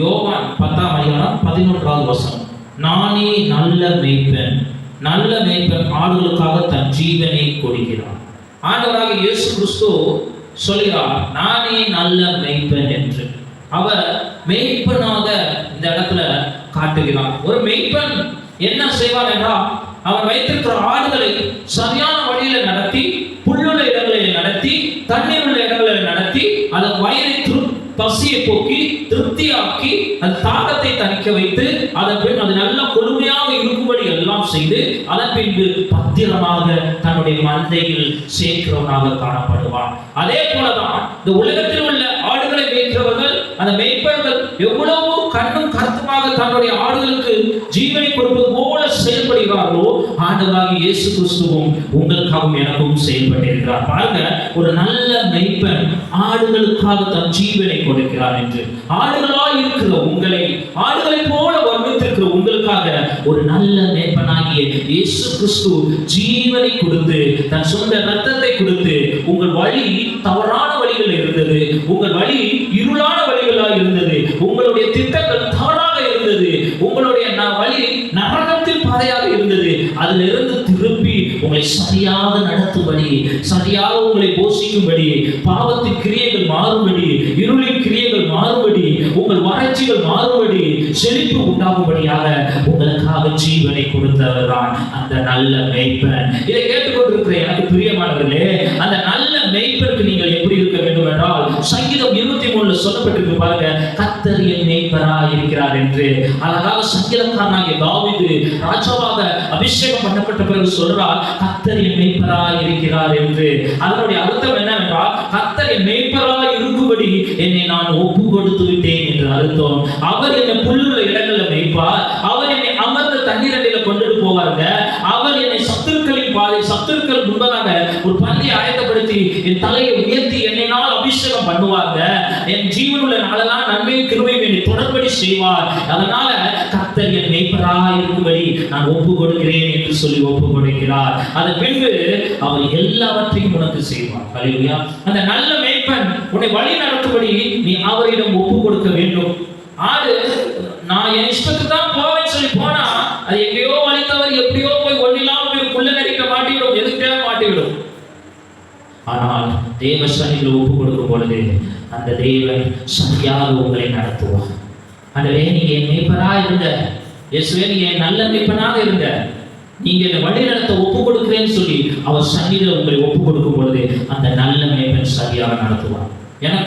யோவான் பத்தாம் அதிகாரம் பதினொன்றாவது வசனம். நானே நல்ல மேய்ப்பன். நல்ல மேய்ப்பன் ஆடுகளுக்காக தன் ஜீவனை கொடுக்கிறான். ஆண்டவராக இயேசு கிறிஸ்து சொல்கிறார் நானே நல்ல மேய்ப்பன் என்று. அவர் மெய்ப்பனாக இந்த இடத்துல காட்டுகிறார். ஒரு மெய்ப்பன் என்ன செய்வார் என்றால் அவர் வைத்திருக்கிற ஆடுகளை சரி வழியில நடத்தி புல்லுள்ள இடங்களில் நடத்தி தண்ணீர் உள்ள இடங்களில் நடத்தி அதன் வயிறை திரு பசியை போக்கி திருப்தியாக்கி அந்த தாகத்தை தணிக்க வைத்து அதன் பின் அது நல்ல கொழுமையாக இருக்கும்படி எல்லாம் செய்து அதன் பின்பு பத்திரமாக தன்னுடைய மந்தையில் சேர்க்கிறவனாக காணப்படுவான். அதே போலதான் இந்த உலகத்தில் உள்ள அந்த மேய்ப்பர்கள் எவ்வளவோ கண்ணும் கருத்துமாக தன்னுடைய ஆடுகளுக்கு ஜீவனை கொடுப்பது போல செயல்படுகிறார்களோ ஆண்டவராக இயேசு கிறிஸ்துவும் உங்களுக்காகவும் எனக்கும் செயல்பட்டிருக்கிறார். பாருங்க ஒரு நல்ல மெய்ப்பெண் ஆடுகளுக்காக தன் ஜீவனை கொடுக்கிறார் என்று. ஆடுகளாய் இருக்கிற உங்களை ஆடுகளை போல வர்ணித்திருக்கிற உங்களுக்காக ஒரு நல்ல மேய்ப்பனாகிய இயேசு கிறிஸ்து ஜீவனை கொடுத்து தன் சொந்த ரத்தத்தை கொடுத்து உங்கள் வழி தவறான வழிகள் இருந்தது உங்கள் வழி இருளான இருந்தது. உங்களுடைய திட்டங்கள் தவறாக இருந்தது. உங்களுடைய வழி நரகத்தில் பாதையாக இருந்தது. அதுல இருந்து திருப்பி உங்களை சரியாக நடத்தும்படி சரியாக உங்களை போஷிக்கும்படி பாவத்தின் கிரியைகள் மாறும்படி இருளின் கிரியைகள் மாறும்படி உங்கள் வறட்சிகள் மாறும்படி செழிப்பு உண்டாகும்படியாக உங்களுக்காக ஜீவனை கொடுத்தவர் தான் அந்த நல்ல மேய்ப்பன். இதை கேட்டுக்கொண்டிருக்கிற எனக்கு பிரியமானவர்களே அந்த நல்ல சொல்லப்பட்டிருக்கு பாருங்க. கத்தர் என் இருக்கிறார் என்று. அழகாக சங்கீதக்காரனாகிய தாவிது ராஜாவாக அபிஷேகம் பண்ணப்பட்ட பிறகு சொல்றார் கத்தர் என் இருக்கிறார் என்று. அதனுடைய அர்த்தம் என்னவென்றால் கத்தர் என் மெய்ப்பரா இருக்கும்படி என்னை நான் ஒப்பு கொடுத்து விட்டேன் என்று அர்த்தம். அவர் என்னை புல்லுள்ள இடங்களில் மேய்ப்பார். அவர் என்னை அமர்ந்த தண்ணீரடியில கொண்டுட்டு போவாருங்க. பாதை சத்துருக்கள் முன்பதாக ஒரு பள்ளியை ஆயத்தப்படுத்தி என் தலையை உயர்த்தி என்னை அபிஷேகம் பண்ணுவாங்க. என் ஜீவனுள்ள நாளெல்லாம் நன்மையும் கிருமையும் என்னை தொடர்படி செய்வார். அதனால கத்தர் என் மெய்ப்பராக இருக்கும்படி நான் ஒப்பு கொடுக்கிறேன் என்று சொல்லி ஒப்பு கொடுக்கிறார் அதன் பின்பு அவர் எல்லாவற்றையும் உனக்கு செய்வார். ஹalleluya அந்த நல்ல மெய்ப்பன் உன்னை வழி நடத்தும்படி நீ அவரிடம் ஒப்பு கொடுக்க வேண்டும். ஆறு நான் என் இஷ்டத்துக்கு தான் போவேன்னு சொல்லி போனா அது எங்கேயோ வழித்தவர் எப்படியோ போய் ஒன்றில்லாம போய் குள்ள போய்விடும் ஆனால் தேவ சனியில் ஒப்பு கொடுக்கும் பொழுது அந்த தேவன் சரியாக உங்களை நடத்துவார். அதுவே நீங்க என் மேய்ப்பரா இருந்த இயேசுவே நீங்க என் நல்ல மேய்ப்பனாக இருந்த நீங்க இந்த வழி நடத்த ஒப்பு கொடுக்கிறேன்னு சொல்லி அவர் சன்னிதியில் உங்களை ஒப்பு கொடுக்கும் பொழுது அந்த நல்ல மேய்ப்பன் சரியாக நடத்துவார். எனக்கு